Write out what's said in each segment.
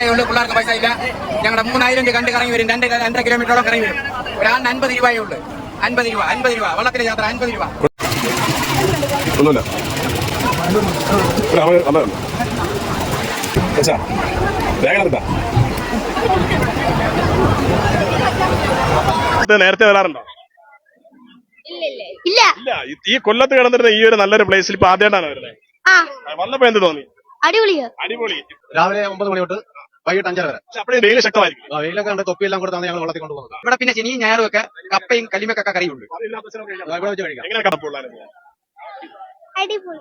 ഉള്ളു. പിള്ളേർക്ക് പൈസ ഇല്ല. ഞങ്ങളുടെ മൂന്നായിരം രൂപ കണ്ട് കറങ്ങി വരും. രണ്ട് രണ്ടര കിലോമീറ്ററോളം കറങ്ങി വരും. ഒരാളിന് അൻപത് രൂപയേ ഉള്ളു. അൻപത് രൂപ അൻപത് രൂപ. വള്ളത്തിന് യാത്ര അൻപത് രൂപ. ഒന്നുമില്ല. നേരത്തെ വരാറുണ്ടോ? ഇല്ല. ഇല്ല ഈ- ഈ കൊല്ലത്ത് കിടന്നിരുന്ന ഈ ഒരു നല്ലൊരു പ്ലേസിൽ ഇപ്പൊ ആദ്യമായിട്ടാണ് വരുന്നത് ആ വന്നപ്പോ എന്ത് തോന്നി? അടിപൊളിയോ. അടിപൊളി. രാവിലെ ഒമ്പത് മണി തൊട്ട് വൈകിട്ട് അഞ്ചര വരെ. വെയിൽ ശക്തമായിരിക്കും വെയിലൊക്കെ ഉണ്ട് തൊപ്പിയെല്ലാം കൊടുത്താണ് ഞങ്ങൾ വളർത്തി കൊണ്ടുപോകുന്നത് ഇവിടെ പിന്നെ ശനിയും ഞായറും ഒക്കെ കപ്പയും കലിമൊക്കെ കറിയുണ്ട്. ആ, കഴിക്കാം. എങ്ങനെ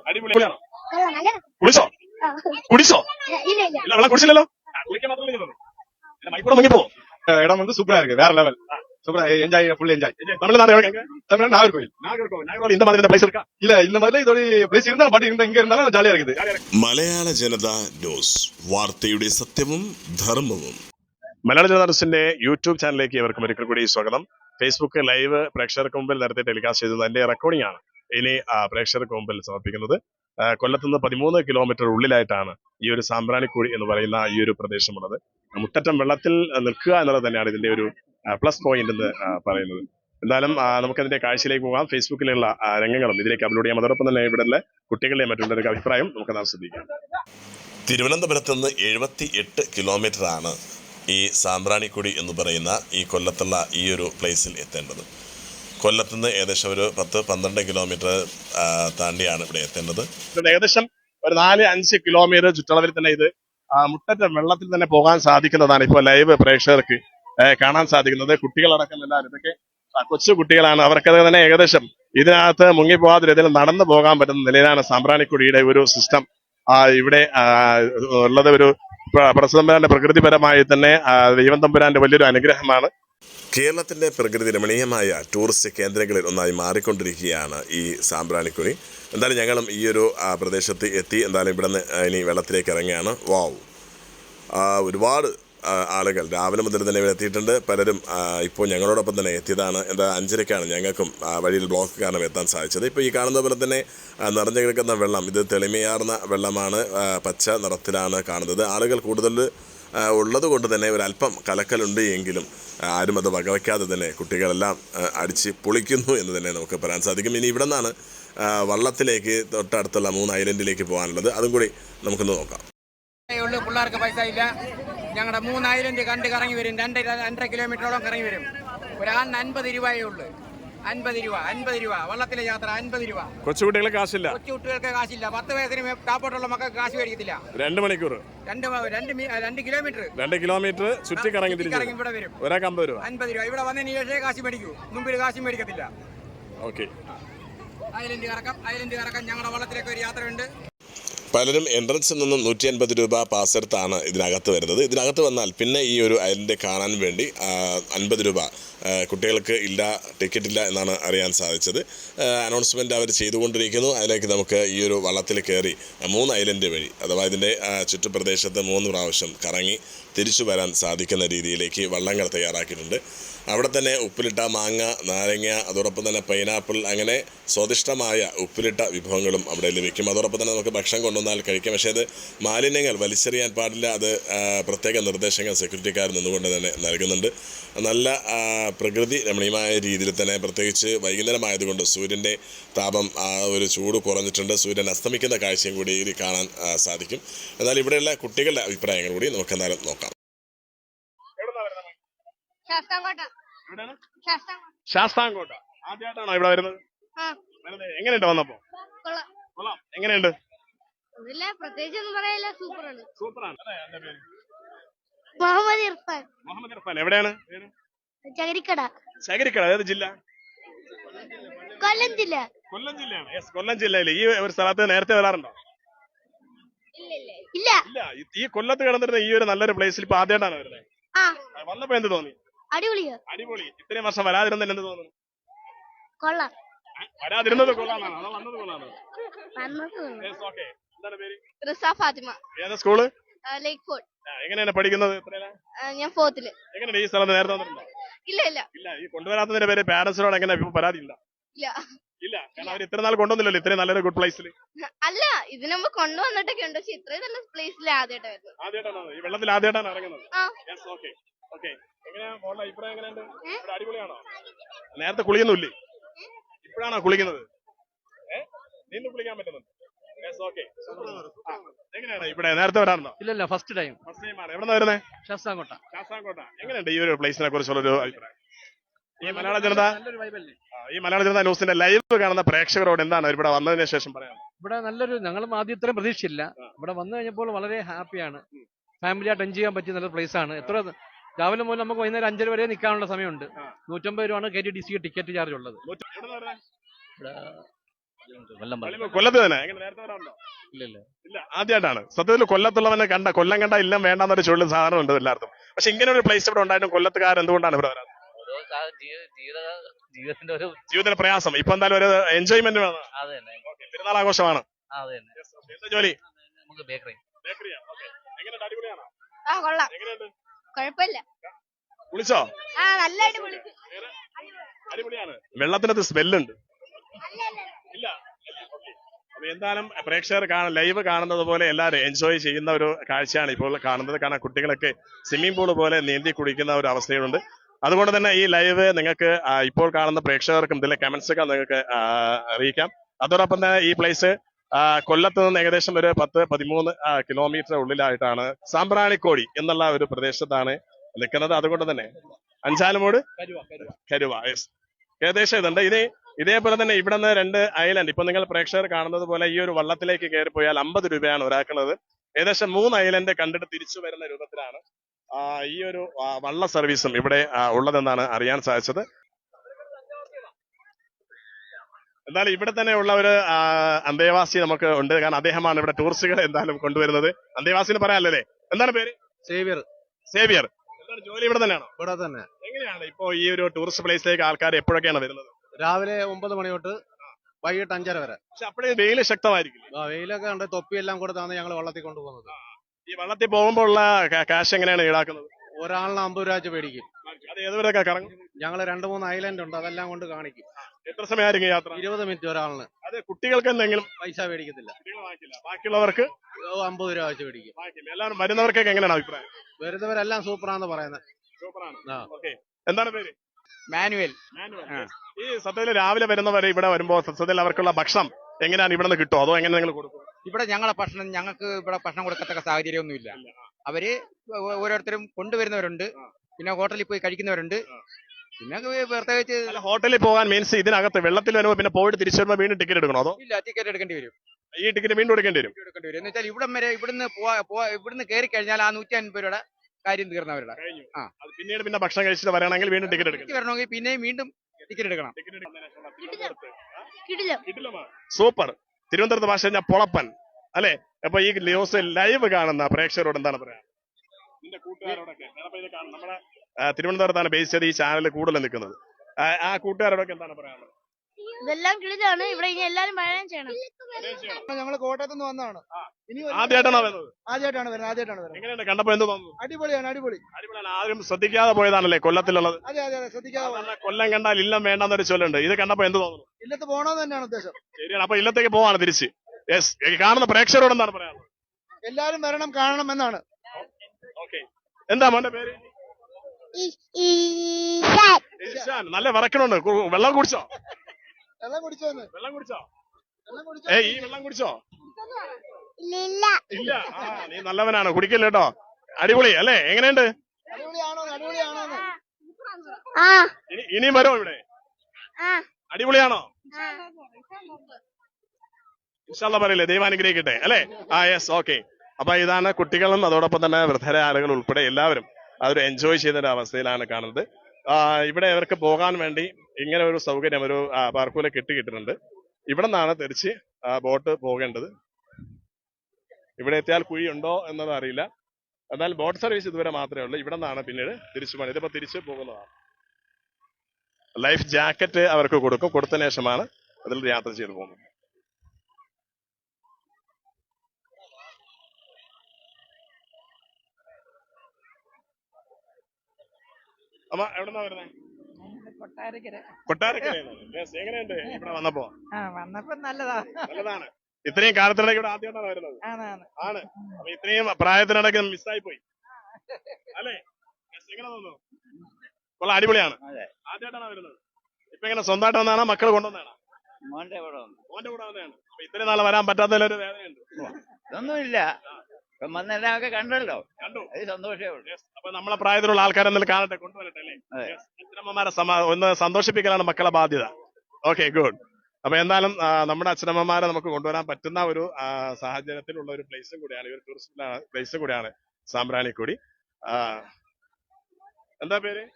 അടിപൊളി. കുടിച്ചോ? കുടിച്ചോ? ഇല്ല ഇല്ല കുടിച്ചില്ലല്ലോ? ആ, കുടിക്കാൻ ഇടം വന്ന് സൂപ്പറാ വേറെ ലെവൽ சூப்பரா என்ஜாய் ஃபுல் என்ஜாய் தமிழ்நாடு எங்க தமிழ்நாடு நாகர்கோவில் நாகர்கோவில் நாகர்கோவில் இந்த மாதிரி பிளேஸ் இருக்கா இல்ல இந்த மாதிரி இதோட பிளேஸ் இருந்தா பட் இந்த இங்க இருந்தாலும் ஜாலியா இருக்குது മലയാള ജനത ന്യൂസ് വാർത്തയുടെ സത്യവും ധർമ്മവും മലയാള ജനതാസിന്റെ യൂട്യൂബ് ചാനലിലേക്ക് ഇവർക്കും ഒരിക്കൽ കൂടി സ്വാഗതം ഫേസ്ബുക്ക് ലൈവ് പ്രേക്ഷകർക്ക് മുമ്പിൽ നേരത്തെ ടെലികാസ്റ്റ് ചെയ്തത് അതിന്റെ റെക്കോർഡിംഗ് ആണ് ഇനി ആ, പ്രേക്ഷകർക്ക് മുമ്പിൽ സമർപ്പിക്കുന്നത് ആ, കൊല്ലത്തുനിന്ന് പതിമൂന്ന് കിലോമീറ്റർ ഉള്ളിലായിട്ടാണ് ഈ ഒരു സാമ്പ്രാണിക്കുഴി എന്ന് പറയുന്ന ഈ ഒരു പ്രദേശമുള്ളത് മുട്ടറ്റം വെള്ളത്തിൽ നിൽക്കുക എന്നുള്ളത് തന്നെയാണ് ഇതിന്റെ ഒരു പ്ലസ് പോയിന്റ് എന്ന് പറയുന്നത്. എന്തായാലും നമുക്ക് നമുക്കതിന്റെ കാഴ്ചയിലേക്ക് പോകാം. ഫേസ്ബുക്കിലുള്ള രംഗങ്ങളും ഇതിലേക്ക് അപ്ലോഡ് ചെയ്യാം. അതോടൊപ്പം തന്നെ ഇവിടെയുള്ള കുട്ടികളുടെയും മറ്റുള്ളവരുടെ അഭിപ്രായം നമുക്ക് ശ്രദ്ധിക്കാം തിരുവനന്തപുരത്ത് നിന്ന് എഴുപത്തി എട്ട് കിലോമീറ്റർ ആണ് ഈ സാമ്പ്രാണിക്കുടി എന്ന് പറയുന്ന ഈ കൊല്ലത്തുള്ള ഈ ഒരു പ്ലേസിൽ എത്തേണ്ടത്. കൊല്ലത്ത് നിന്ന് ഏകദേശം ഒരു പത്ത് പന്ത്രണ്ട് കിലോമീറ്റർ താണ്ടിയാണ് ഇവിടെ എത്തേണ്ടത്. ഏകദേശം ഒരു നാല് അഞ്ച് കിലോമീറ്റർ ചുറ്റളവിൽ തന്നെ ഇത് മുട്ടറ്റ വെള്ളത്തിൽ തന്നെ പോകാൻ സാധിക്കുന്നതാണ് ഇപ്പോൾ ലൈവ് പ്രേക്ഷകർക്ക് കാണാൻ സാധിക്കുന്നത് കുട്ടികളടക്കം എല്ലാവരും. ഇതൊക്കെ കൊച്ചു കുട്ടികളാണ്. അവർക്കത് തന്നെ ഏകദേശം ഇതിനകത്ത് മുങ്ങിപ്പോകാത്ത രീതിയിൽ നടന്നു പോകാൻ പറ്റുന്ന നിലയിലാണ് സാമ്പ്രാണിക്കുടിയുടെ ഒരു സിസ്റ്റം ഇവിടെ ഉള്ളത് ഒരു പ്ര- പ്രസംബരാന്റെ പ്രകൃതിപരമായി തന്നെ ദൈവം തമ്പുരാന്റെ വലിയൊരു അനുഗ്രഹമാണ്. കേരളത്തിന്റെ പ്രകൃതി രമണീയമായ ടൂറിസ്റ്റ് കേന്ദ്രങ്ങളിൽ ഒന്നായി മാറിക്കൊണ്ടിരിക്കുകയാണ് ഈ സാമ്പ്രാണിക്കുഴി എന്തായാലും ഞങ്ങളും ഈ ഒരു പ്രദേശത്ത് എത്തി. എന്തായാലും ഇവിടെ നിന്ന് ഇനി വെള്ളത്തിലേക്ക് ഇറങ്ങുകയാണ്. വാവ് ഒരുപാട് ആളുകൾ രാവിലെ മുതൽ തന്നെ ഇവിടെ എത്തിയിട്ടുണ്ട്. പലരും ഇപ്പോൾ ഞങ്ങളോടൊപ്പം തന്നെ എത്തിയതാണ് എന്താ അഞ്ചരക്കാണ് ഞങ്ങൾക്കും വഴിയിൽ ബ്ലോക്ക് കാരണം എത്താൻ സാധിച്ചത്. ഇപ്പോൾ ഈ കാണുന്ന പോലെ തന്നെ നിറഞ്ഞു കിടക്കുന്ന വെള്ളം ഇത് തെളിമയാർന്ന വെള്ളമാണ് പച്ച നിറത്തിലാണ് കാണുന്നത്. ആളുകൾ കൂടുതൽ ഉള്ളത് കൊണ്ട് തന്നെ ഒരല്പം കലക്കലുണ്ട് എങ്കിലും ആരും അത് വകവയ്ക്കാതെ തന്നെ കുട്ടികളെല്ലാം അടിച്ച് പൊളിക്കുന്നു എന്ന് തന്നെ നമുക്ക് പറയാൻ സാധിക്കും. ഇനി ഇവിടെ നിന്നാണ് വള്ളത്തിലേക്ക് തൊട്ടടുത്തുള്ള മൂന്ന് ഐലൻഡിലേക്ക് പോകാനുള്ളത്. അതും കൂടി നമുക്കൊന്ന് നോക്കാം. പിള്ളേർക്ക് പൈസ ഇല്ല. ഞങ്ങളുടെ മൂന്നായിരം രൂപ കണ്ട് കറങ്ങി വരും. രണ്ട് രണ്ടര കിലോമീറ്ററോളം കറങ്ങി വരും. ഒരാളിന് അൻപത് രൂപയേ ഉള്ളൂ. അൻപത് രൂപ അൻപത് രൂപ. വള്ളത്തിലെ യാത്ര അൻപത് രൂപ. കൊച്ചുകുട്ടികൾ കാശില്ല കൊച്ചു കുട്ടികൾക്ക് കാശില്ല. പത്ത് വയസ്സിന് ടാപ്പോട്ടുള്ള താപ്പോട്ടുള്ള മക്കൾക്ക് കാശ് മേടിക്കത്തില്ല. രണ്ട് മണിക്കൂർ. രണ്ട് രണ്ട് രണ്ട് കിലോമീറ്റർ. രണ്ട് കിലോമീറ്റർ ചുറ്റി കറങ്ങി കറങ്ങി ഇവിടെ വരും. ഒരാൾക്ക് അമ്പത് രൂപ. അൻപത് രൂപ. ഇവിടെ വന്നതിന് ശേഷമേ കാശ് മേടിക്കൂ. മുമ്പിൽ കാശ് മേടിക്കത്തില്ല. ഓക്കെ. ഐലൻഡ് കറക്കം ഐലൻഡ് കറക്കം. ഞങ്ങളുടെ വള്ളത്തിലേക്ക് ഒരു യാത്രയുണ്ട്. പലരും എൻട്രൻസിൽ നിന്നും നൂറ്റി അൻപത് രൂപ പാസ് എടുത്താണ് ഇതിനകത്ത് വരുന്നത്. ഇതിനകത്ത് വന്നാൽ പിന്നെ ഈ ഒരു ഐലൻഡ് കാണാൻ വേണ്ടി അൻപത് രൂപ കുട്ടികൾക്ക് ഇല്ല ടിക്കറ്റ് ഇല്ല എന്നാണ് അറിയാൻ സാധിച്ചത്. അനൗൺസ്മെന്റ് അവർ ചെയ്തുകൊണ്ടിരിക്കുന്നു. അതിലേക്ക് നമുക്ക് ഈ ഒരു വള്ളത്തിൽ കയറി മൂന്ന് ഐലൻഡ് വഴി അഥവാ ഇതിന്റെ ചുറ്റുപ്രദേശത്ത് മൂന്ന് പ്രാവശ്യം കറങ്ങി തിരിച്ചു വരാൻ സാധിക്കുന്ന രീതിയിലേക്ക് വള്ളങ്ങൾ തയ്യാറാക്കിയിട്ടുണ്ട്. അവിടെ തന്നെ ഉപ്പിലിട്ട മാങ്ങ നാരങ്ങ അതോടൊപ്പം തന്നെ പൈനാപ്പിൾ അങ്ങനെ സ്വാദിഷ്ടമായ ഉപ്പിലിട്ട വിഭവങ്ങളും അവിടെ ലഭിക്കും. അതോടൊപ്പം തന്നെ നമുക്ക് ഭക്ഷണം കൊണ്ടുവന്നാൽ കഴിക്കാം. പക്ഷേ അത് മാലിന്യങ്ങൾ വലിച്ചെറിയാൻ പാടില്ല. അത് പ്രത്യേക നിർദ്ദേശങ്ങൾ സെക്യൂരിറ്റിക്കാർ നിന്നുകൊണ്ട് തന്നെ നൽകുന്നുണ്ട്. നല്ല പ്രകൃതി രമണീയമായ രീതിയിൽ തന്നെ പ്രത്യേകിച്ച് വൈകുന്നേരമായതുകൊണ്ട് സൂര്യന്റെ താപം ആ ഒരു ചൂട് കുറഞ്ഞിട്ടുണ്ട്. സൂര്യൻ അസ്തമിക്കുന്ന കാഴ്ചയും കൂടി ഇതിൽ കാണാൻ സാധിക്കും. എന്നാൽ ഇവിടെയുള്ള കുട്ടികളുടെ അഭിപ്രായങ്ങൾ കൂടി നമുക്ക് എന്തായാലും നോക്കാം. ശാസ്താംകോട്ട. ആദ്യമായിട്ടാണോ ഇവിടെ വരുന്നത്. എങ്ങനെയുണ്ട് വന്നപ്പോ? കൊള്ളാം. കൊള്ളാം. എങ്ങനെയുണ്ട്? ഒന്നുമില്ല പ്രത്യേകിച്ച് ഒന്നും പറയില്ല സൂപ്പറാണ്. സൂപ്പറാണ് പേര് മുഹമ്മദ് ഇർഫാൻ. മുഹമ്മദ് ഇർഫാൻ. എവിടെയാണ്? ചകരിക്കട. ചകരിക്കട. ഏത് ജില്ല? കൊല്ലം ജില്ല. കൊല്ലം ജില്ലയാണ്. യെസ് കൊല്ലം ജില്ലയിൽ ഈ ഒരു സ്ഥലത്ത് നേരത്തെ വരാറുണ്ടോ? ഇല്ല ഇല്ല ഈ- കൊല്ലത്ത് കിടന്നിരുന്ന ഈ ഒരു നല്ലൊരു പ്ലേസിൽ ഇപ്പൊ ആദ്യമായിട്ടാണ് വരുന്നത്. വന്നപ്പോ എന്ത് തോന്നി? അടിപൊളിയോ? അടിപൊളി. ഇത്രയും വർഷം വരാതിരുന്നില്ല എന്ത് തോന്നുന്നു. കൊള്ളാം. വരാതിരുന്നത് കൊള്ളാന്നാണ്. അതോ വന്നത് ഓക്കെ എന്താണ് പേര്? റിസ ഫാത്തിമ. ഏതാ സ്കൂൾ? ലേക്ക് ഫോർട്ട് ആ, എങ്ങനെയാണ് പഠിക്കുന്നത് എത്രയിലാ ഞാൻ ഫോർത്തിൽ. എങ്ങനെയാണ് ഈ സ്ഥലത്ത് നേരത്തെ വന്നിട്ടുണ്ടോ? ഇല്ല ഇല്ല. ഇല്ല ഈ കൊണ്ടുവരാത്തതിന്റെ പേര് പാരന്റ്സിനോട് എങ്ങനെ ഇപ്പൊ പരാതി ഇല്ല. ഇല്ല. ഇല്ല കാരണം അവർ ഇത്ര നാൾ കൊണ്ടുവന്നില്ലല്ലോ ഇത്രയും നല്ലൊരു ഗുഡ് പ്ലേസിൽ അല്ല ഇതിനു മുമ്പ് കൊണ്ടുവന്നിട്ടൊക്കെ ഉണ്ട് പക്ഷെ ഇത്രയും നല്ല പ്ലേസിൽ ആദ്യമായിട്ട് വരുന്നത്. ആദ്യമായിട്ടാണ് ഈ വെള്ളത്തിൽ ആദ്യമായിട്ടാണ് ഇറങ്ങുന്നത്? ആ. യെസ് ഓക്കെ ഓക്കെ എങ്ങനെയാ മോളുടെ അഭിപ്രായം എങ്ങനെയുണ്ട്? ഇവിടെ അടിപൊളിയാണോ? നേരത്തെ കുളിയൊന്നുമില്ലേ ഇപ്പോഴാണോ കുളിക്കുന്നത്? ഏഹ് നീന്തും കുളിക്കാൻ പറ്റുന്നുണ്ട് എങ്ങനെയാണ്? ഇവിടെ നേരത്തെ വരാറുണ്ടോ? ഇല്ലല്ല ഫസ്റ്റ് ടൈം ഫസ്റ്റ് ടൈം ആണ്. എവിടെ വരുന്നത് ശാസ്താംകോട്ട. ശാസ്താംകോട്ട. എങ്ങനെയുണ്ട് ഈ ഒരു പ്ലേസിനെ കുറിച്ചുള്ള ഒരു അഭിപ്രായം? ഈ മലയാള ജനത നല്ലൊരു വൈബല്ലേ ആ, ഈ മലയാള ജനത ന്യൂസിന്റെ ലൈവ് കാണുന്ന പ്രേക്ഷകരോട് എന്താണ് ഇവിടെ വന്നതിന് ശേഷം പറയാം ഇവിടെ നല്ലൊരു ഞങ്ങൾ ആദ്യം ഇത്രയും പ്രതീക്ഷയില്ല. ഇവിടെ വന്നു കഴിഞ്ഞപ്പോൾ വളരെ ഹാപ്പിയാണ് ഫാമിലി ആയിട്ട് എൻജോയ് ചെയ്യാൻ പറ്റിയ നല്ല പ്ലേസ് ആണ്. എത്ര രാവിലെ മുതൽ നമുക്ക് വൈകുന്നേരം അഞ്ചര വരെ നിൽക്കാനുള്ള സമയമുണ്ട്. നൂറ്റമ്പത് രൂപയാണ് കെ ടി ഡി സിക്ക് ടിക്കറ്റ് ചാർജ് ഉള്ളത്. കൊല്ലത്ത് തന്നെ. എങ്ങനെ നേരത്തെ വരാറുണ്ടോ? ഇല്ലല്ല ഇല്ല. ആദ്യമായിട്ടാണ്. സത്യത്തിൽ കൊല്ലത്തുള്ളവനെ കണ്ട കൊല്ലം കണ്ട ഇല്ല വേണ്ടാന്നൊരു ചുഴലി സാധനം ഉണ്ട് എല്ലാവർക്കും പക്ഷെ ഇങ്ങനെ ഒരു പ്ലേസ് ഇവിടെ ഉണ്ടായിട്ടും കൊല്ലത്തുകാർ എന്തുകൊണ്ടാണ് ഇവിടെ വരാറ്? ജീവ- ജീവിത ജീവിതത്തിന്റെ ഒരു ജീവിതത്തിന് പ്രയാസം. ഇപ്പൊ എന്തായാലും ഒരു എൻജോയ്മെന്റ് വേണം. പെരുന്നാൾ ആഘോഷമാണ്. അത് തന്നെ. എന്താ ജോലി? നമുക്ക് ബേക്കറി ആ. കൊള്ളാം. കുഴപ്പമില്ല. കുളിച്ചോ? ആ നല്ലതായിട്ട് വെള്ളത്തിനകത്ത് സ്മെല്ലുണ്ട് ഇല്ല. അപ്പൊ എന്തായാലും പ്രേക്ഷകർ കാണാൻ ലൈവ് കാണുന്നത് പോലെ എല്ലാവരും എൻജോയ് ചെയ്യുന്ന ഒരു കാഴ്ചയാണ് ഇപ്പോൾ കാണുന്നത്. കാരണം കുട്ടികളൊക്കെ സ്വിമ്മിംഗ് പൂൾ പോലെ നീന്തി കുടിക്കുന്ന ഒരു അവസ്ഥയുണ്ട് അതുകൊണ്ട് തന്നെ ഈ ലൈവ് നിങ്ങൾക്ക് ഇപ്പോൾ കാണുന്ന പ്രേക്ഷകർക്കും ഇതിലെ കമന്റ്സ് ഒക്കെ നിങ്ങൾക്ക് അറിയിക്കാം. അതോടൊപ്പം തന്നെ ഈ പ്ലേസ് കൊല്ലത്ത് നിന്ന് ഏകദേശം ഒരു പത്ത് പതിമൂന്ന് കിലോമീറ്റർ ഉള്ളിലായിട്ടാണ് സാമ്പ്രാണിക്കോടി എന്നുള്ള ഒരു പ്രദേശത്താണ് നിൽക്കുന്നത്. അതുകൊണ്ട് തന്നെ അഞ്ചാലുമൂട് കരുവ ഏകദേശം ഇതുണ്ട്. ഇനി ഇതേപോലെ തന്നെ ഇവിടെ നിന്ന് രണ്ട് ഐലൻഡ് ഇപ്പൊ നിങ്ങൾ പ്രേക്ഷകർ കാണുന്നത് പോലെ ഈ ഒരു വള്ളത്തിലേക്ക് കയറി പോയാൽ അമ്പത് രൂപയാണ് ഒരാൾക്കുള്ളത് ഏകദേശം മൂന്ന് ഐലൻഡ് കണ്ടിട്ട് തിരിച്ചു വരുന്ന രൂപത്തിലാണ് ഈ ഒരു വള്ള സർവീസും ഇവിടെ ഉള്ളതെന്നാണ് അറിയാൻ സാധിച്ചത്. എന്നാലും ഇവിടെ തന്നെ ഉള്ള ഒരു അന്തേവാസി നമുക്ക് ഉണ്ട്. കാരണം അദ്ദേഹമാണ് ഇവിടെ ടൂറിസ്റ്റുകൾ എന്തായാലും കൊണ്ടുവരുന്നത്. അന്തേവാസിന് പറയാനല്ലേ? എന്താണ് പേര്? സേവിയർ. സേവിയർ. എന്താണ് ജോലി ഇവിടെ തന്നെയാണോ? ഇവിടെ തന്നെ. എങ്ങനെയാണ് ഇപ്പോ ഈ ഒരു ടൂറിസ്റ്റ് പ്ലേസിലേക്ക് ആൾക്കാർ എപ്പോഴൊക്കെയാണ് വരുന്നത്? രാവിലെ ഒമ്പത് മണി തൊട്ട് വൈകിട്ട് അഞ്ചര വരെ. പക്ഷെ അപ്പോഴേ വെയിൽ ശക്തമായിരിക്കും വെയിലൊക്കെ ഉണ്ട്. തൊപ്പിയെല്ലാം കൊടുത്താണ് ഞങ്ങൾ വള്ളത്തിൽ കൊണ്ടുപോകുന്നത്. ഈ വള്ളത്തിൽ പോകുമ്പോൾ ഉള്ള കാശ് എങ്ങനെയാണ് ഈടാക്കുന്നത്? ഒരാളിന് അമ്പത് രൂപ വെച്ച് മേടിക്കും. അത് കറങ്ങും? ഞങ്ങൾ രണ്ട് മൂന്ന് ഐലൻഡ് ഉണ്ട്. അതെല്ലാം കൊണ്ട് കാണിക്കും. എത്ര സമയമായിരിക്കും യാത്ര? ഇരുപത് മിനിറ്റ് ഒരാളിന്. അത് കുട്ടികൾക്ക് എന്തെങ്കിലും പൈസ മേടിക്കത്തില്ല. കുട്ടികൾ വാങ്ങിക്കില്ല. ബാക്കിയുള്ളവർക്ക് ഓ, അമ്പത് രൂപ വെച്ച് മേടിക്കും. വാങ്ങിക്കില്ല. എല്ലാവരും വരുന്നവർക്കൊക്കെ എങ്ങനെയാണ് അഭിപ്രായം? വരുന്നവരെല്ലാം സൂപ്പറാന്ന് പറയുന്നത് സൂപ്പറാണ്. ആ. ഓക്കെ. എന്താണ് പേര്? മാനുവൽ. ഈ സത്യത്തിൽ രാവിലെ വരുന്നവരെ ഇവിടെ വരുമ്പോൾ സത്യത്തിൽ അവർക്കുള്ള ഭക്ഷണം എങ്ങനെയാണ് ഇവിടെ നിന്ന് കിട്ടുമോ അതോ എങ്ങനെ നിങ്ങൾ കൊടുക്കും? ഇവിടെ ഞങ്ങളെ ഭക്ഷണം ഞങ്ങൾക്ക് ഇവിടെ ഭക്ഷണം കൊടുക്കത്തക്ക സാഹചര്യമൊന്നുമില്ല. അവർ ഓരോരുത്തരും കൊണ്ടുവരുന്നവരുണ്ട്. പിന്നെ ഹോട്ടലിൽ പോയി കഴിക്കുന്നവരുണ്ട്. പിന്നെ പ്രത്യേകിച്ച് ഹോട്ടലിൽ പോകാൻ മീൻസ് ഇതിനകത്ത് വെള്ളത്തിൽ വരുമ്പോൾ പിന്നെ പോയിട്ട് തിരിച്ചു വരുമ്പോൾ വീണ്ടും ടിക്കറ്റ് എടുക്കണോ അതോ? ഇല്ല ടിക്കറ്റ് എടുക്കേണ്ടി വരും. ഈ ടിക്കറ്റ് വീണ്ടും എടുക്കേണ്ടി വരും. എടുക്കേണ്ടി വരും. എന്ന് വെച്ചാൽ ഇവിടം വരെ ഇവിടുന്ന് ഇവിടുന്ന് കയറി കഴിഞ്ഞാൽ ആ നൂറ്റി അൻപത് രൂപയുടെ കാര്യം തീർന്നവരുടെ കഴിഞ്ഞു. ആ. അത് പിന്നീട് പിന്നെ ഭക്ഷണം കഴിച്ചിട്ട് വരണമെങ്കിൽ വീണ്ടും ടിക്കറ്റ് എടുക്കണം. വരണമെങ്കിൽ പിന്നെയും വീണ്ടും ടിക്കറ്റ് എടുക്കണം. സൂപ്പർ. തിരുവനന്തപുരത്ത് ഭാഷ കഴിഞ്ഞാൽ പൊളപ്പൻ. അല്ലെ? അപ്പൊ ഈ ന്യൂസ് ലൈവ് കാണുന്ന പ്രേക്ഷകരോട് എന്താണ് പറയാ? നിന്റെ കൂട്ടുകാരോടൊക്കെ. ഞാനപ്പോ ഇത് കാണും. നമ്മുടെ ആ, തിരുവനന്തപുരത്താണ് ബേസ് ചെയ്ത് ഈ ചാനൽ കൂടുതൽ നിൽക്കുന്നത്. ആ, ആ കൂട്ടുകാരോടൊക്കെ എന്താണ് പറയാനുള്ളത്? ഇതെല്ലാം കിളിതാണ്. ഇവിടെ ഇനി എല്ലാരും പാചകം ചെയ്യണം. ഞങ്ങൾ കോട്ടയത്ത് നിന്ന് വന്നതാണ്. ഇനി ഒരു- ആദ്യമായിട്ടാണോ വരുന്നത്? ആദ്യമായിട്ടാണ് വരുന്നത് ആദ്യമായിട്ടാണ് വരുന്നത്. എങ്ങനെയുണ്ട്? കണ്ടപ്പോ എന്ത് തോന്നുന്നു? അടിപൊളിയാണ് അടിപൊളി. അടിപൊളിയാണ്. ആരും ശ്രദ്ധിക്കാതെ പോയതാണല്ലേ കൊല്ലത്തിലുള്ളത്? അതെ അതെ അതെ ശ്രദ്ധിക്കാതെ. സാധാരണ കൊല്ലം കണ്ടാൽ ഇല്ലം വേണ്ടെന്നൊരു ചൊല്ലുണ്ട്. ഇത് കണ്ടപ്പോ എന്ത് തോന്നുന്നു? ഇല്ലത്ത് പോകണമെന്ന് തന്നെയാണ് ഉദ്ദേശം. ശരിയാണ്. അപ്പൊ ഇല്ലത്തേക്ക് പോവാണ് തിരിച്ച്. യെസ് കാണുന്ന പ്രേക്ഷകരോട് എന്താണ് പറയാനുള്ളത്? എല്ലാരും വരണം കാണണം എന്നാണ്. ഓക്കെ എന്താ മോന്റെ പേര്? ഇർഷാൻ നല്ല വിറക്കണുണ്ട്. കു- വെള്ളം കുടിച്ചോ? വെള്ളം കുടിച്ചോ വെള്ളം കുടിച്ചോ? ഏ ഈ വെള്ളം കുടിച്ചോ? ഇല്ല. ഇല്ല. ആ, നീ നല്ലവനാണ്. കുടിക്കില്ല കേട്ടോ അടിപൊളി അല്ലേ? എങ്ങനെയുണ്ട്? അടിപൊളിയാണോ അടിപൊളിയാണോ ആ. ഇനി ഇനിയും വരോ ഇവിടെ? ആ. അടിപൊളിയാണോ? ഇൻഷാല്ല പറയില്ലേ ദൈവം അനുഗ്രഹിക്കട്ടെ അല്ലേ? ആ യെസ് ഓക്കെ അപ്പൊ ഇതാണ് കുട്ടികളും അതോടൊപ്പം തന്നെ വൃദ്ധരായ ആളുകൾ ഉൾപ്പെടെ എല്ലാവരും അതൊരു എൻജോയ് ചെയ്യുന്ന ഒരു അവസ്ഥയിലാണ് കാണുന്നത്. ഇവിടെ ഇവർക്ക് പോകാൻ വേണ്ടി ഇങ്ങനെ ഒരു സൗകര്യം ഒരു പാർക്കൂല കിട്ടിയിട്ടുണ്ട് ഇവിടെ നിന്നാണ് തിരിച്ച് ബോട്ട് പോകേണ്ടത്. ഇവിടെ എത്തിയാൽ കുഴിയുണ്ടോ എന്നത് അറിയില്ല. എന്നാൽ ബോട്ട് സർവീസ് ഇതുവരെ മാത്രമേ ഉള്ളൂ. ഇവിടെ നിന്നാണ് പിന്നീട് തിരിച്ചു പോകുന്നത് ഇതിപ്പോ തിരിച്ച് പോകുന്നതാണ്. ലൈഫ് ജാക്കറ്റ് അവർക്ക് കൊടുക്കും. കൊടുത്തതിന് ശേഷമാണ് അതിൽ യാത്ര ചെയ്തു പോകുന്നത്. അമ്മ എവിടെന്നാ വരുന്നേ? കൊട്ടാരക്കര. എങ്ങനെയുണ്ട്? ഇവിടെ വന്നപ്പോ? ആ വന്നപ്പോ നല്ലതാ. നല്ലതാണ്. ഇത്രയും കാലത്തിനിടയ്ക്ക് ഇവിടെ ആദ്യമായിട്ടാണ് വരുന്നത്. ആണ് അപ്പൊ ഇത്രയും പ്രായത്തിനിടയ്ക്ക് മിസ്സായി പോയി. അല്ലേ? എങ്ങനെ തോന്നുന്നു കൊള്ളാം അടിപൊളിയാണ്. ആദ്യമായിട്ടാണ് വരുന്നത്. ഇപ്പൊ എങ്ങനെ സ്വന്തമായിട്ട് വന്നാണോ മക്കൾ കൊണ്ടുവന്നാണോ മോന്റെ ഇവിടെ വന്നു. മോന്റെ കൂടെ വന്നതാണ്. അപ്പൊ ഇത്രയും നാളെ വരാൻ പറ്റാത്തതിലൊരു വേദനയുണ്ട്. ഇതൊന്നുമില്ല. ഇപ്പം വന്നെല്ലാം ഒക്കെ കണ്ടല്ലോ. കണ്ടു. അത് സന്തോഷമേ ഉള്ളൂ. Yes, അപ്പൊ നമ്മളെ പ്രായത്തിലുള്ള ആൾക്കാരെ എന്തെങ്കിലും കാണട്ടെ കൊണ്ടുവരട്ടെ അല്ലേ? അതെ. Yes, അച്ഛനമ്മമാരെ സമാ ഒന്ന് സന്തോഷിപ്പിക്കലാണ് മക്കളെ ബാധ്യത. ഓക്കെ ഗുഡ് അപ്പൊ എന്തായാലും ആ, നമ്മുടെ അച്ഛനമ്മമാരെ നമുക്ക് കൊണ്ടുവരാൻ പറ്റുന്ന ഒരു ആ, സാഹചര്യത്തിലുള്ള ഒരു പ്ലേസും കൂടിയാണ്. ഈ ഒരു ടൂറിസ്റ്റ് പ്ലേസ് കൂടിയാണ് സാമ്പ്രാണി ആ, എന്താ പേര്?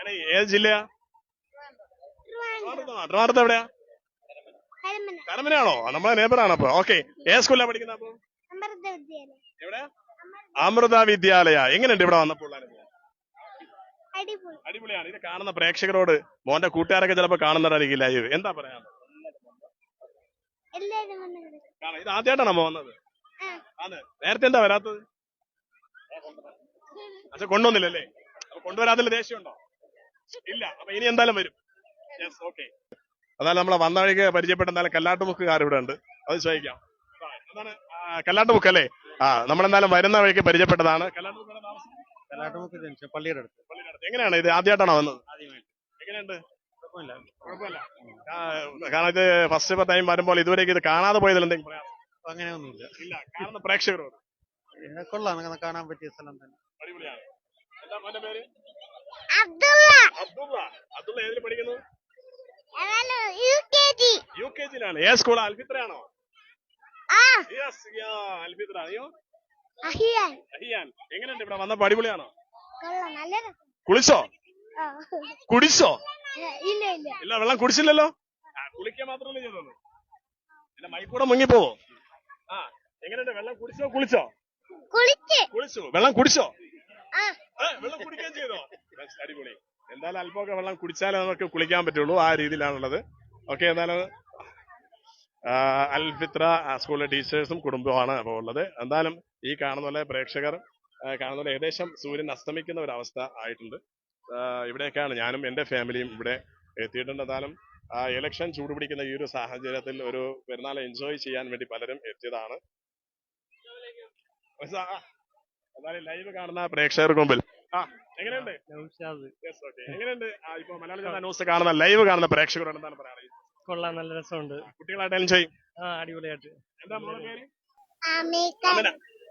അണി, ഏത് ജില്ലയാ? ട്രിവാൻഡ്രത്ത് എവിടെയാ കരമനയാണോ? നമ്മളെ നേബറാണ് അപ്പൊ. ഓക്കെ ഏത് സ്കൂളിലാണ് പഠിക്കുന്നത് അപ്പൊ? എവിടെ? അമൃത വിദ്യാലയ. എങ്ങനെയുണ്ട് ഇവിടെ വന്നപ്പോൾ അടിപൊളിയാണ്. ഇത് കാണുന്ന പ്രേക്ഷകരോട് മോന്റെ കൂട്ടുകാരൊക്കെ ചിലപ്പോ കാണുന്നതായിരിക്കും ലൈവ് എന്താ പറയാ? ഇത് ആദ്യമായിട്ടാണ് അമ്മ വന്നത്? നേരത്തെ എന്താ വരാത്തത്? അച്ഛൻ കൊണ്ടുവന്നില്ലല്ലേ? അപ്പൊ കൊണ്ടുവരാതിൽ ദേഷ്യമുണ്ടോ? ഇല്ല. അപ്പൊ ഇനി എന്തായാലും വരും. യെസ് ഓക്കെ അതായത് നമ്മളെ വന്ന വഴിക്ക് പരിചയപ്പെട്ട എന്തായാലും കല്ലാട്ടുമുക്കുകാർ ഇവിടെ ഉണ്ട്. അത് ചോദിക്കാം. എന്താണ്? കല്ലാട്ടുമുക്ക് അല്ലേ? ആ നമ്മളെന്നാലും വരുന്ന വഴിക്ക് പരിചയപ്പെട്ടതാണ്. കല്ലാട്ടുമുക്ക് താമസം? കലാട്ടുമുക്ക് ജംഗ്ഷൻ പള്ളിയുടെ അടുത്ത്. പള്ളിയുടെ അടുത്ത്. എങ്ങനെയാണ്? ഇത് ആദ്യമായിട്ടാണോ വന്നത്? എങ്ങനെയുണ്ട്? കാരണം ഇത് ഫസ്റ്റ് ടൈം വരുമ്പോൾ ഇതുവരേക്ക് ഇത് കാണാതെ പോയതിൽ എന്തെങ്കിലും പറയാം അങ്ങനെയൊന്നുമില്ല. ഇല്ല കാണുന്ന പ്രേക്ഷകരോട്. കൊള്ളാം കാണാൻ പറ്റിയ സ്ഥലം തന്നെ. അടിപൊളിയാണ്. എന്താ മോന്റെ പേര്? അബ്ദുള്ള. അബ്ദുള്ള. ഏതിൽ പഠിക്കുന്നു? യു കെ ജിയിലാണ് ഏത് സ്കൂൾ അൽഫിത്രയാണോ അൽഫിത്ര. അയ്യോ. അഹിയാൻ. എങ്ങനെയുണ്ട് ഇവിടെ? വന്നപ്പോ അടിപൊളിയാണോ? കുളിച്ചോ? കുടിച്ചോ? ഇല്ല വെള്ളം കുടിച്ചില്ലല്ലോ? കുളിക്കാൻ മാത്രമല്ലേ ചെയ്തോളൂ. പിന്നെ മൈക്കൂടെ മുങ്ങിപ്പോവോ ആ എങ്ങനെയുണ്ട്? വെള്ളം കുടിച്ചോ കുളിച്ചോ? കുളിച്ച്. വെള്ളം കുടിച്ചോ. വെള്ളം കുടിക്കുകയും ചെയ്തോ? അടിപൊളി. എന്തായാലും അല്പമൊക്കെ വെള്ളം കുടിച്ചാലേ നമുക്ക് കുളിക്കാൻ പറ്റുള്ളൂ ആ രീതിയിലാണുള്ളത്. ഓക്കെ എന്തായാലും അൽഫിത്ര സ്കൂളിലെ ടീച്ചേഴ്സും കുടുംബവുമാണ് അപ്പോൾ ഉള്ളത്. എന്തായാലും ഈ കാണുന്ന പോലെ പ്രേക്ഷകർ കാണുന്ന പോലെ ഏകദേശം സൂര്യൻ അസ്തമിക്കുന്ന ഒരു അവസ്ഥ ആയിട്ടുണ്ട്. ഇവിടെയൊക്കെയാണ് ഞാനും എന്റെ ഫാമിലിയും ഇവിടെ എത്തിയിട്ടുണ്ട്. എന്തായാലും ആ ഇലക്ഷൻ ചൂടുപിടിക്കുന്ന ഈ ഒരു സാഹചര്യത്തിൽ ഒരു പെരുന്നാൾ എൻജോയ് ചെയ്യാൻ വേണ്ടി പലരും എത്തിയതാണ്. ലൈവ് കാണുന്ന പ്രേക്ഷകർക്ക് മുമ്പിൽ എങ്ങനെയുണ്ട്? Yes, okay. എങ്ങനെയുണ്ട്? ഇപ്പൊ മലയാള ജനത ന്യൂസ് കാണുന്ന ലൈവ് കാണുന്ന പ്രേക്ഷകരോട് എന്താണ് പറയാറ് കൊള്ളാം നല്ല രസമുണ്ട്. കുട്ടികളായിട്ട് എൻജോയ് ചെയ്യും? ആ അടിപൊളിയായിട്ട്. എന്താ മോളെ പേര്.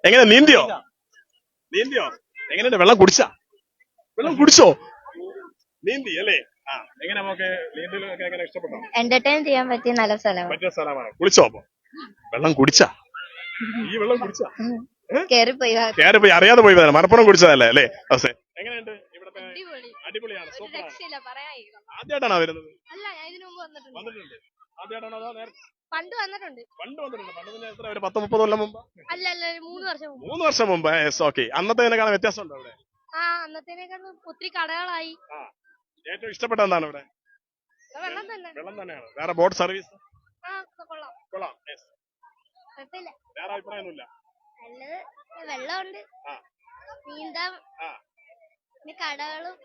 എങ്ങനെ നീന്തിയോ? നീന്തിയോ? എങ്ങനെയുണ്ട്? വെള്ളം കുടിച്ചാ? വെള്ളം കുടിച്ചോ? നീന്തി അല്ലേ? ആ എങ്ങനെ നമുക്ക് നീന്തലൊക്കെ എങ്ങനെ ഇഷ്ടപ്പെട്ടോ? എന്റർടൈൻ ചെയ്യാൻ പറ്റിയ നല്ല സ്ഥലമാണ്. പറ്റിയ സ്ഥലമാണ്. കുളിച്ചോ അപ്പൊ? വെള്ളം കുടിച്ചാ? ഈ വെള്ളം കുടിച്ചാ? കേറിപ്പോയി കേറി പോയി അറിയാതെ പോയി വരാം മലപ്പുറം കുടിച്ചതല്ലേ അല്ലേ? അതെ എങ്ങനെയുണ്ട്? ഇവിടുത്തെ അടിപൊളിയാണ് സൂപ്പറാണ്. ആദ്യമായിട്ടാണോ വരുന്നത്? അല്ല ഞാൻ ഇതിനു മുമ്പ് വന്നിട്ടുണ്ട്. വന്നിട്ടുണ്ട്. ആദ്യമായിട്ടാണോ അതോ നേരത്തെ പണ്ട് വന്നിട്ടുണ്ട്. പണ്ട് വന്നിട്ടുണ്ട്. പണ്ട് പിന്നെ എത്ര ഒരു പത്ത് മുപ്പത് കൊല്ലം മുമ്പ്? അല്ല അല്ല മൂന്ന് വർഷം മുമ്പ്. മൂന്ന് വർഷം മുമ്പ് യെസ് ഓക്കെ. അന്നത്തെ വ്യത്യാസം ഉണ്ടോ ഇവിടെ ആ അന്നത്തേനേക്കാളും ഒത്തിരി കടകളായി. ഏറ്റവും ഇഷ്ടപ്പെട്ട എന്താണ് ഇവിടെ വെള്ളം തന്നെ. വെള്ളം തന്നെയാണ്. വേറെ ബോട്ട് സർവീസ്? ആ കൊള്ളാം. കൊള്ളാം യെസ്. വേറെ അഭിപ്രായമൊന്നുമില്ല. നല്ലത് വെള്ളമുണ്ട്. നീന്താം. പിന്നെ കടകളും.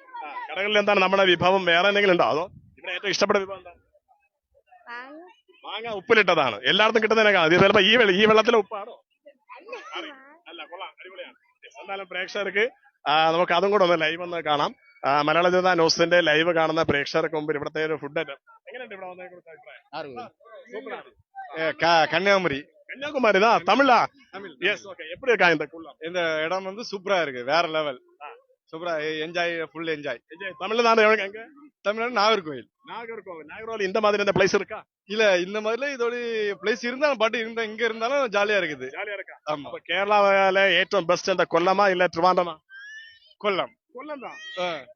കടകളിൽ എന്താണ് നമ്മുടെ വിഭവം? വേറെ എന്തെങ്കിലും ഉണ്ടോ? അതോ ഇവിടെ ഏറ്റവും ഇഷ്ടപ്പെട്ട വിഭവം എന്താ? വാങ്ങും മാങ്ങ ഉപ്പിലിട്ടതാണ്. എല്ലായിടത്തും കിട്ടുന്നതിനേക്കാൾ ചിലപ്പോ ഈ വെള്ളം ഈ വെള്ളത്തിലെ ഉപ്പാണോ? അല്ല. കൊള്ളാം. അടിപൊളിയാണ്. എന്തായാലും പ്രേക്ഷകർക്ക് നമുക്ക് അതും കൂടെ ഒന്ന് ലൈവ് ഒന്ന് കാണാം. മലയാള ജനത ന്യൂസിന്റെ ലൈവ് കാണുന്ന പ്രേക്ഷകർക്ക് മുമ്പിൽ ഇവിടുത്തെ ഒരു ഫുഡ് എങ്ങനെയുണ്ട് ഇവിടെ വന്നതിനെ കുറിച്ച് അഭിപ്രായം? സൂപ്പറാണ്. கன்னியாகுமரி கன்னியாகுமரி தான் தமிழா எஸ் ஓகே எப்படி இருக்கா இந்த குள்ளம் இந்த இடம் வந்து சூப்பரா இருக்கு வேற லெவல் சூப்பரா என்ஜாய் ஃபுல் என்ஜாய் தமிழ்நாடு எவ்வளவு எங்க தமிழ்நாடு நாகர்கோவில் நாகர்கோவில் நாகர்கோவில் இந்த மாதிரி இந்த பிளேஸ் இருக்கா இல்ல இந்த மாதிரில இதோட பிளேஸ் இருந்தாலும் பட் இருந்த இங்க இருந்தாலும் ஜாலியா இருக்குது ஜாலியா இருக்கா ஆமா அப்ப கேரளாவில ഏറ്റവും ബെസ്റ്റ് എന്താ കൊല്ലമാ ഇല്ല ട്രിവാൻഡ്രമാ கொல்லம் കൊല്ലം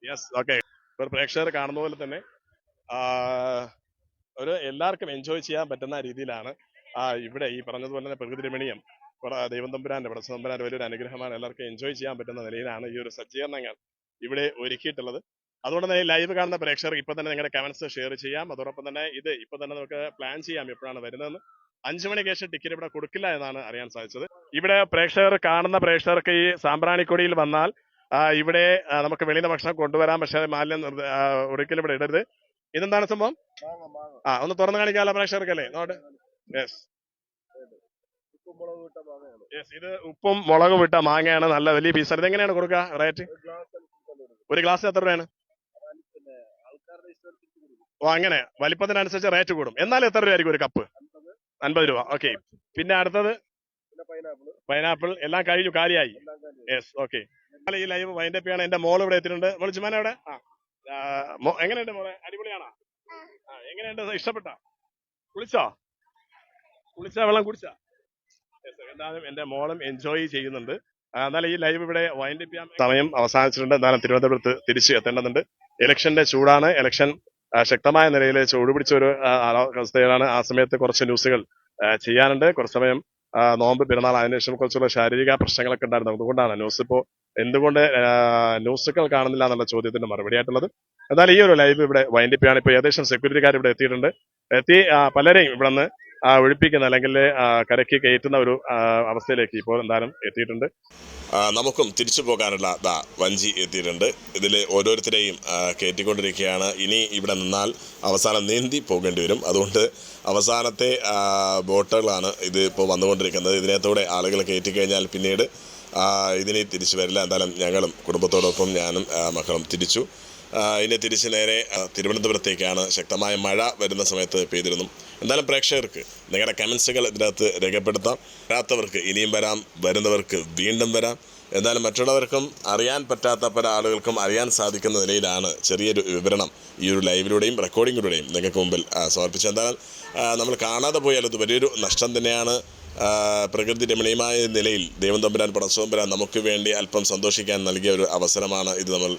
യെസ് ഓക്കെ ഒരു പ്രേക്ഷകർ കാണുന്ന പോലെ തന്നെ ആ, ഒരു എല്ലാവർക്കും എൻജോയ് ചെയ്യാൻ പറ്റുന്ന രീതിയിലാണ് ആ ഇവിടെ ഈ പറഞ്ഞതുപോലെ തന്നെ പ്രകൃതി രമണീയം. ഇവിടെ ദൈവം തമ്പുരാന്റെ ഇവിടെ തമ്പുരാന്റെ വലിയൊരു അനുഗ്രഹമാണ്. എല്ലാവർക്കും എൻജോയ് ചെയ്യാൻ പറ്റുന്ന നിലയിലാണ് ഈ ഒരു സജ്ജീകരണങ്ങൾ ഇവിടെ ഒരുക്കിയിട്ടുള്ളത്. അതുകൊണ്ട് തന്നെ ലൈവ് കാണുന്ന പ്രേക്ഷകർ ഇപ്പൊ തന്നെ നിങ്ങളുടെ കമന്റ്സ് ഷെയർ ചെയ്യാം. അതോടൊപ്പം തന്നെ ഇത് ഇപ്പൊ തന്നെ നമുക്ക് പ്ലാൻ ചെയ്യാം എപ്പോഴാണ് വരുന്നതെന്ന്. അഞ്ചു മണിക്ക് ശേഷം ടിക്കറ്റ് ഇവിടെ കൊടുക്കില്ല എന്നാണ് അറിയാൻ സാധിച്ചത്. ഇവിടെ പ്രേക്ഷകർ കാണുന്ന പ്രേക്ഷകർക്ക് ഈ സാമ്പ്രാണിക്കൊടിയിൽ വന്നാൽ ഇവിടെ നമുക്ക് വെളിയിൽ ഭക്ഷണം കൊണ്ടുവരാം. പക്ഷെ മാലിന്യം ഒരിക്കലും ഇവിടെ ഇടരുത്. ഇതെന്താണ് സംഭവം? ആ ഒന്ന് തുറന്നു കാണിക്കാമല്ലോ പ്രേക്ഷകർക്കല്ലേ? നോട്ട് ഇത് ഉപ്പും മുളകും ഇട്ട മാങ്ങയാണ് നല്ല വലിയ പീസാണ് ഇത് എങ്ങനെയാണ് കൊടുക്കുക? റേറ്റ് ഒരു ഗ്ലാസ് എത്ര രൂപയാണ്? ഓ അങ്ങനെ. വലിപ്പത്തിനനുസരിച്ച് റേറ്റ് കൂടും. എന്നാൽ എത്ര രൂപയായിരിക്കും ഒരു കപ്പ് അൻപത്. രൂപ. ഓക്കെ പിന്നെ അടുത്തത്? പൈനാപ്പിൾ എല്ലാം കഴിഞ്ഞു. കാലിയായി. യെസ് ഓക്കെ ഈ ലൈവ് വൈൻഡ് അപ്പ് ചെയ്യണം എന്റെ മോൾ ഇവിടെ എത്തിയിട്ടുണ്ട്. മോൾ ആ, മോ- എങ്ങനെയുണ്ട് മോളെ? അടിപൊളിയാണോ? ആ എങ്ങനെയുണ്ട്? ഇഷ്ടപ്പെട്ട? കുളിച്ചോ? കുളിച്ച വെള്ളം കുടിച്ചാ? എന്തായാലും എന്റെ മോളും എൻജോയ് ചെയ്യുന്നുണ്ട്. എന്നാലും ഈ ലൈവ് ഇവിടെ വൈൻഡ് അപ്പ് ചെയ്യാൻ സമയം അവസാനിച്ചിട്ടുണ്ട്. എന്നാലും തിരുവനന്തപുരത്ത് തിരിച്ചു എത്തേണ്ടതുണ്ട്. ഇലക്ഷന്റെ ചൂടാണ്. ഇലക്ഷൻ ശക്തമായ നിലയിൽ ചൂട് പിടിച്ച ഒരു അവസ്ഥയിലാണ് ആ സമയത്ത് കുറച്ച് ന്യൂസുകൾ ചെയ്യാനുണ്ട്. കുറച്ച് സമയം നോമ്പ് പെരുന്നാൾ അതിനുശേഷം കുറച്ചുള്ള ശാരീരിക പ്രശ്നങ്ങളൊക്കെ ഉണ്ടായിരുന്നു. അതുകൊണ്ടാണ് ന്യൂസ് ഇപ്പോ എന്തുകൊണ്ട് ന്യൂസുകൾ കാണുന്നില്ല എന്നുള്ള ചോദ്യത്തിന്റെ മറുപടി ആയിട്ടുള്ളത് എന്നാൽ ഈ ഒരു ലൈവ് ഇവിടെ വൈൻഡ് അപ്പ് ആണ് ഇപ്പൊ ഏകദേശം സെക്യൂരിറ്റിക്കാർ ഇവിടെ എത്തിയിട്ടുണ്ട്. എത്തി പലരെയും ഇവിടെ നിന്ന് ഒഴിപ്പിക്കുന്ന അല്ലെങ്കിൽ ആ, കരയ്ക്ക് കയറ്റുന്ന ഒരു അവസ്ഥയിലേക്ക് ഇപ്പോൾ എന്തായാലും എത്തിയിട്ടുണ്ട്. നമുക്കും തിരിച്ചു പോകാനുള്ള ദാ വഞ്ചി എത്തിയിട്ടുണ്ട്. ഇതിൽ ഓരോരുത്തരെയും ആ, കയറ്റിക്കൊണ്ടിരിക്കുകയാണ്. ഇനി ഇവിടെ നിന്നാൽ അവസാനം നീന്തി പോകേണ്ടി വരും. അതുകൊണ്ട് അവസാനത്തെ ആ, ബോട്ടുകളാണ് ഇത് ഇപ്പോൾ വന്നുകൊണ്ടിരിക്കുന്നത്. ഇതിനകത്തൂടെ ആളുകൾ കയറ്റിക്കഴിഞ്ഞാൽ പിന്നീട് ഇതിനെ തിരിച്ചു വരില്ല. എന്തായാലും ഞങ്ങളും കുടുംബത്തോടൊപ്പം ഞാനും ആ, മക്കളും തിരിച്ചു. ആ, ഇനി തിരിച്ച് നേരെ തിരുവനന്തപുരത്തേക്കാണ് ശക്തമായ മഴ വരുന്ന സമയത്ത് പെയ്തിരുന്നു. എന്തായാലും പ്രേക്ഷകർക്ക് നിങ്ങളുടെ കമൻസുകൾ ഇതിനകത്ത് രേഖപ്പെടുത്താം. വരാത്തവർക്ക് ഇനിയും വരാം വരുന്നവർക്ക് വീണ്ടും വരാം. എന്നാലും മറ്റുള്ളവർക്കും അറിയാൻ പറ്റാത്ത പല ആളുകൾക്കും അറിയാൻ സാധിക്കുന്ന നിലയിലാണ് ചെറിയൊരു വിവരണം ഈ ഒരു ലൈവിലൂടെയും റെക്കോർഡിങ്ങിലൂടെയും നിങ്ങൾക്ക് മുമ്പിൽ സമർപ്പിച്ചത്. എന്തായാലും നമ്മൾ കാണാതെ പോയാൽ അത് വലിയൊരു നഷ്ടം തന്നെയാണ്. പ്രകൃതി രമണീയമായ നിലയിൽ ദൈവം തമ്പുരാൻ പടച്ചോമ്പുരാൻ നമുക്ക് വേണ്ടി അല്പം സന്തോഷിക്കാൻ നൽകിയ ഒരു അവസരമാണ് ഇത് നമ്മൾ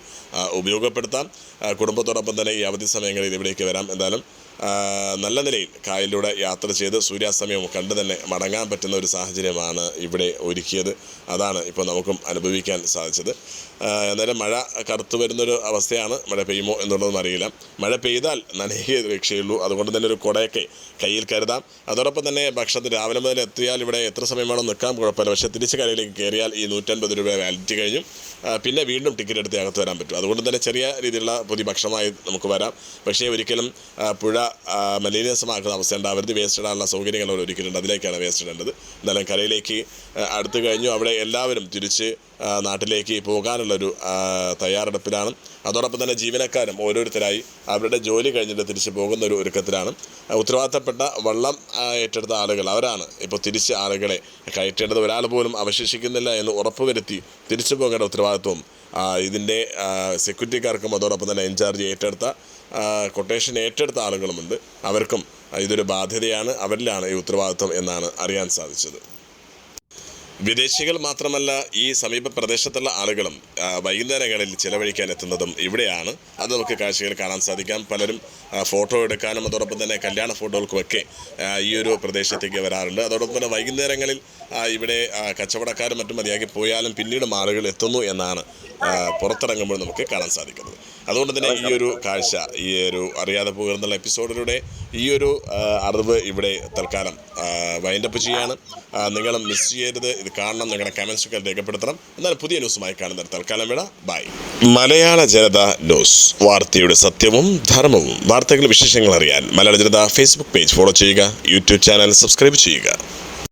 ഉപയോഗപ്പെടുത്താം. കുടുംബത്തോടൊപ്പം തന്നെ ഈ അവധി സമയങ്ങളിൽ ഇവിടേക്ക് വരാം. എന്തായാലും നല്ല നിലയിൽ കായലിലൂടെ യാത്ര ചെയ്ത് സൂര്യാസ്തമയം കണ്ടു തന്നെ മടങ്ങാൻ പറ്റുന്ന ഒരു സാഹചര്യമാണ് ഇവിടെ ഒരുക്കിയത്. അതാണ് ഇപ്പോൾ നമുക്കും അനുഭവിക്കാൻ സാധിച്ചത്. എന്നാലും മഴ കറുത്തു വരുന്നൊരു അവസ്ഥയാണ്. മഴ പെയ്യുമോ എന്നുള്ളതൊന്നും അറിയില്ല. മഴ പെയ്താൽ നനയെ രക്ഷയുള്ളൂ. അതുകൊണ്ട് തന്നെ ഒരു കുടയൊക്കെ കയ്യിൽ കരുതാം. അതോടൊപ്പം തന്നെ ഭക്ഷണത്തിന് രാവിലെ മുതൽ എത്തിയാൽ ഇവിടെ എത്ര സമയം വേണം നിൽക്കാൻ കുഴപ്പമില്ല. പക്ഷേ തിരിച്ച് കരയിലേക്ക് കയറിയാൽ ഈ നൂറ്റൻപത് രൂപ വാലിറ്റി കഴിഞ്ഞു. പിന്നെ വീണ്ടും ടിക്കറ്റ് എടുത്ത് അകത്ത് വരാൻ പറ്റും. അതുകൊണ്ട് തന്നെ ചെറിയ രീതിയിലുള്ള പുതിയ ഭക്ഷണമായി നമുക്ക് വരാം. പക്ഷേ ഒരിക്കലും പുഴ ആ, മലിനീയസമാക്കുന്ന അവസ്ഥ ഉണ്ടാവരുത് വേസ്റ്റ് ഇടാനുള്ള സൗകര്യങ്ങൾ അവർ ഒരുക്കിയിട്ടുണ്ട്. അതിലേക്കാണ് വേസ്റ്റ് ഇടേണ്ടത്. എന്നാലും കരയിലേക്ക് അടുത്തു കഴിഞ്ഞു. അവിടെ എല്ലാവരും തിരിച്ച് നാട്ടിലേക്ക് പോകാനുള്ളൊരു തയ്യാറെടുപ്പിലാണ്. അതോടൊപ്പം തന്നെ ജീവനക്കാരും ഓരോരുത്തരായി അവരുടെ ജോലി കഴിഞ്ഞിട്ട് തിരിച്ച് പോകുന്ന ഒരു ഒരുക്കത്തിലാണ്. ഉത്തരവാദിത്തപ്പെട്ട വള്ളം ഏറ്റെടുത്ത ആളുകൾ അവരാണ് ഇപ്പോൾ തിരിച്ച് ആളുകളെ കയറ്റേണ്ടത്. ഒരാൾ പോലും അവശേഷിക്കുന്നില്ല എന്ന് ഉറപ്പുവരുത്തി തിരിച്ചു പോകേണ്ട ഉത്തരവാദിത്വം ഇതിന്റെ സെക്യൂരിറ്റിക്കാർക്കും അതോടൊപ്പം തന്നെ ഇൻചാർജ് ഏറ്റെടുത്ത കൊട്ടേഷൻ ഏറ്റെടുത്ത ആളുകളുമുണ്ട്. അവർക്കും ഇതൊരു ബാധ്യതയാണ് അവരിലാണ് ഈ ഉത്തരവാദിത്വം എന്നാണ് അറിയാൻ സാധിച്ചത്. വിദേശികൾ മാത്രമല്ല ഈ സമീപ പ്രദേശത്തുള്ള ആളുകളും വൈകുന്നേരങ്ങളിൽ ചിലവഴിക്കാൻ എത്തുന്നതും ഇവിടെയാണ്. അത് നമുക്ക് കാഴ്ചകൾ കാണാൻ സാധിക്കാം. പലരും ഫോട്ടോ എടുക്കാനും അതോടൊപ്പം തന്നെ കല്യാണ ഫോട്ടോകൾക്കുമൊക്കെ ഈ ഒരു പ്രദേശത്തേക്ക് വരാറുണ്ട്. അതോടൊപ്പം തന്നെ വൈകുന്നേരങ്ങളിൽ ഇവിടെ കച്ചവടക്കാരും മറ്റും മതിയാക്കി പോയാലും പിന്നീട് ആളുകൾ എത്തുന്നു എന്നാണ് പുറത്തിറങ്ങുമ്പോൾ നമുക്ക് കാണാൻ സാധിക്കുന്നത്. അതുകൊണ്ട് തന്നെ ഈ ഒരു കാഴ്ച ഈ ഒരു അറിയാതെ പോകുന്നുള്ള എപ്പിസോഡിലൂടെ ഈ ഒരു അറിവ് ഇവിടെ തൽക്കാലം വൈൻഡപ്പ് ചെയ്യാണ്. നിങ്ങൾ മിസ് ചെയ്യരുത്. ഇത് കാണണം നിങ്ങളുടെ കമൻസുകൾ രേഖപ്പെടുത്തണം. എന്നാൽ പുതിയ ന്യൂസുമായി കാണുന്ന തൽക്കാലം വിട. By Malayala Janata news. വാർത്തയുടെ സത്യവും ധർമ്മവും. വാർത്തകൾ വിശേഷങ്ങൾ അറിയാൻ Malayala Janatha Facebook page follow ചെയ്യുക യൂട്യൂബ് ചാനൽ സബ്സ്ക്രൈബ് ചെയ്യുക.